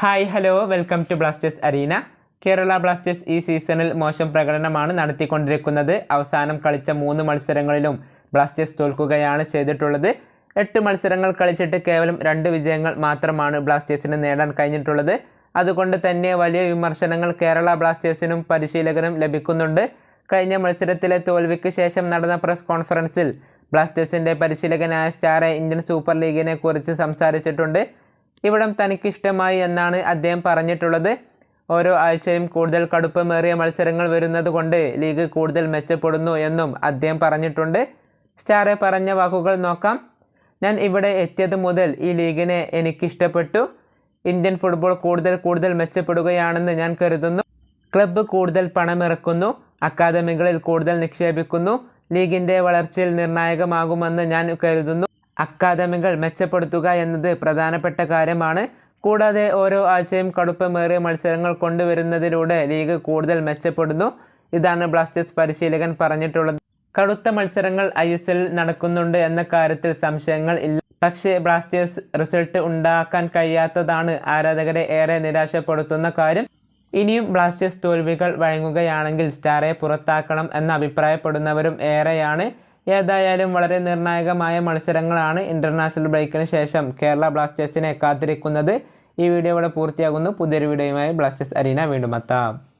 Hi hello welcome to Blasters arena Kerala Blasters ഈ സീസണിൽ മോശം പ്രകടനമാണ് നടത്തിക്കൊണ്ടിരിക്കുന്നത്. അവസാനം കളിച്ച മൂന്ന് മത്സരങ്ങളിലും ബ്ലാസ്റ്റേഴ്സ് തോൽക്കുകയാണ് ചെയ്തിട്ടുള്ളത്. എട്ട് മത്സരങ്ങൾ കളിച്ചിട്ട് കേവലം രണ്ട് വിജയങ്ങൾ മാത്രമാണ് ബ്ലാസ്റ്റേഴ്സിന് നേടാൻ കഴിഞ്ഞിട്ടുള്ളത്. അതുകൊണ്ട് തന്നെ വലിയ വിമർശനങ്ങൾ കേരള ബ്ലാസ്റ്റേഴ്സിനും പരിശീലകനും ലഭിക്കുന്നുണ്ട്. കഴിഞ്ഞ മത്സരത്തിലെ തോൽവിക്ക് ശേഷം നടന്ന പ്രസ് കോൺഫറൻസിൽ ബ്ലാസ്റ്റേഴ്സിന്റെ പരിശീലകനായ സ്റ്റാറെ ഇന്ത്യൻ സൂപ്പർ ലീഗിനെ കുറിച്ച് സംസാരിച്ചിട്ടുണ്ട്. ഇവിടം തനിക്കിഷ്ടമായി എന്നാണ് അദ്ദേഹം പറഞ്ഞിട്ടുള്ളത്. ഓരോ ആഴ്ചയും കൂടുതൽ കടുപ്പമേറിയ മത്സരങ്ങൾ വരുന്നത് കൊണ്ട് ലീഗ് കൂടുതൽ മെച്ചപ്പെടുന്നു എന്നും അദ്ദേഹം പറഞ്ഞിട്ടുണ്ട്. സ്റ്റാറെ പറഞ്ഞ വാക്കുകൾ നോക്കാം. ഞാൻ ഇവിടെ എത്തിയത് മുതൽ ഈ ലീഗിനെ എനിക്കിഷ്ടപ്പെട്ടു. ഇന്ത്യൻ ഫുട്ബോൾ കൂടുതൽ കൂടുതൽ മെച്ചപ്പെടുകയാണെന്ന് ഞാൻ കരുതുന്നു. ക്ലബ്ബ് കൂടുതൽ പണമിറക്കുന്നു. അക്കാദമികളിൽ കൂടുതൽ നിക്ഷേപിക്കുന്നു. ലീഗിന്റെ വളർച്ചയിൽ നിർണായകമാകുമെന്ന് ഞാൻ കരുതുന്നു. അക്കാദമികൾ മെച്ചപ്പെടുത്തുക എന്നത് പ്രധാനപ്പെട്ട കാര്യമാണ്. കൂടാതെ ഓരോ ആഴ്ചയും കടുപ്പമേറിയ മത്സരങ്ങൾ കൊണ്ടുവരുന്നതിലൂടെ ലീഗ് കൂടുതൽ മെച്ചപ്പെടുന്നു. ഇതാണ് ബ്ലാസ്റ്റേഴ്സ് പരിശീലകൻ പറഞ്ഞിട്ടുള്ളത്. കടുത്ത മത്സരങ്ങൾ ഐ എസ് എല്ലിൽ നടക്കുന്നുണ്ട് എന്ന കാര്യത്തിൽ സംശയങ്ങൾ ഇല്ല. പക്ഷേ ബ്ലാസ്റ്റേഴ്സ് റിസൾട്ട് ഉണ്ടാക്കാൻ കഴിയാത്തതാണ് ആരാധകരെ ഏറെ നിരാശപ്പെടുത്തുന്ന കാര്യം. ഇനിയും ബ്ലാസ്റ്റേഴ്സ് തോൽവികൾ വഴങ്ങുകയാണെങ്കിൽ സ്റ്റാറെ പുറത്താക്കണം എന്ന് അഭിപ്രായപ്പെടുന്നവരും ഏറെയാണ്. ഏതായാലും വളരെ നിർണായകമായ മത്സരങ്ങളാണ് ഇന്റർനാഷണൽ ബ്രേക്കിന് ശേഷം കേരള ബ്ലാസ്റ്റേഴ്സിനെ കാത്തിരിക്കുന്നത്. ഈ വീഡിയോ ഇവിടെ പൂർത്തിയാകുന്നു. പുതിയൊരു വീഡിയോയുമായി ബ്ലാസ്റ്റേഴ്സ് അരീന വീണ്ടും എത്താം.